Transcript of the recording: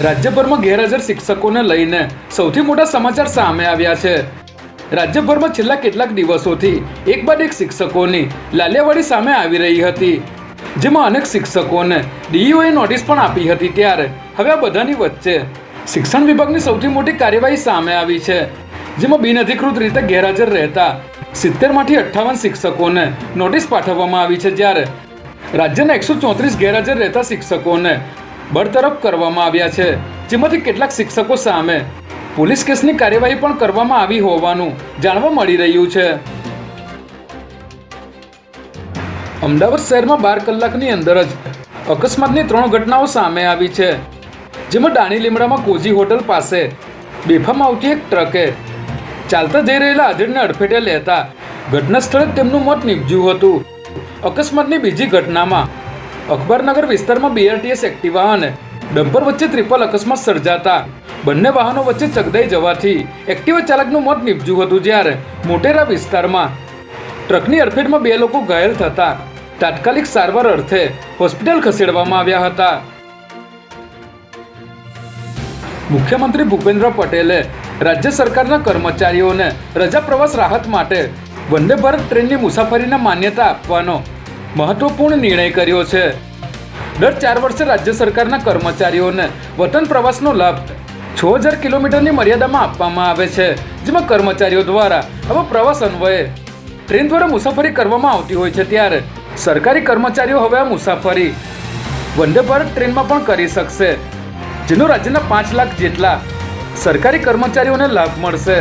રાજ્યભરમાં ગેરહાજર શિક્ષકોને લઈને સૌથી મોટા સમાચાર સામે આવ્યા છે. રાજ્યભરમાં છેલ્લા કેટલાક દિવસોથી એક બાદ એક શિક્ષકોની લાલિયાવાડી સામે આવી રહી હતી, જેમાં અનેક શિક્ષકોને ડીઈઓએ નોટિસ પણ આપી હતી ત્યારે. હવે આ બધાની વચ્ચે શિક્ષણ વિભાગની સૌથી મોટી કાર્યવાહી સામે આવી છે, જેમાં બિનઅધિકૃત રીતે ગેરહાજર રહેતા સિત્તેરમાંથી અઠ્ઠાવન શિક્ષકોને નોટિસ પાઠવવામાં આવી છે જ્યારે રાજ્યના એકસો ચોત્રીસ ગેરહાજર રહેતા શિક્ષકોને બરતરફ કરવામાં આવ્યા છે. જેમાંથી કેટલાક શિક્ષકો સામે પોલીસ કેસની કાર્યવાહી પણ કરવામાં આવી હોવાનું જાણવા મળી રહ્યું છે. અમદાવાદ શહેરમાં બાર કલાકની અંદર જ અકસ્માતની ત્રણ ઘટનાઓ સામે આવી છે. જેમાં દાણી લીમડામાં કોજી હોટલ પાસે બેફામ આવતી એક ટ્રકે ચાલતા જઈ રહેલા આધેડને અડફેટે લેતા ઘટના સ્થળે તેમનું મોત નીપજ્યું હતું. અકસ્માતની બીજી ઘટનામાં અખબારનગર વિસ્તારમાં બીઆરટીએસ એક્ટિવા અને ડમ્પર વચ્ચે ત્રિપલ અકસ્માત સર્જાતા. બંને વાહનો વચ્ચે ચગદાઈ જવાથી એક્ટિવા ચાલકનું મોત નીપજ્યું હતું જ્યારે મોટેરા વિસ્તારમાં ટ્રકની અડફેટમાં બે લોકો ઘાયલ થતા તાત્કાલિક સારવાર અર્થે હોસ્પિટલ ખસેડવામાં આવ્યા હતા. મુખ્યમંત્રી ભૂપેન્દ્ર પટેલે રાજ્ય સરકારના કર્મચારીઓને રજા પ્રવાસ રાહત માટે વંદે ભારત ટ્રેનની મુસાફરીને માન્યતા આપવાનો મહત્વપૂર્ણ નિર્ણય કર્યો છે. દર ચાર વર્ષે રાજ્ય સરકારના કર્મચારીઓને વતન પ્રવાસનો લાભ છ હજાર કિલોમીટરની મર્યાદામાં આપવામાં આવે છે, જેમાં કર્મચારીઓ દ્વારા આવા પ્રવાસ અન્વયે ટ્રેન દ્વારા મુસાફરી કરવામાં આવતી હોય છે ત્યારે સરકારી કર્મચારીઓ હવે આ મુસાફરી વંદે ભારત ટ્રેનમાં પણ કરી શકશે, જેનો રાજ્યના પાંચ લાખ જેટલા સરકારી કર્મચારીઓને લાભ મળશે.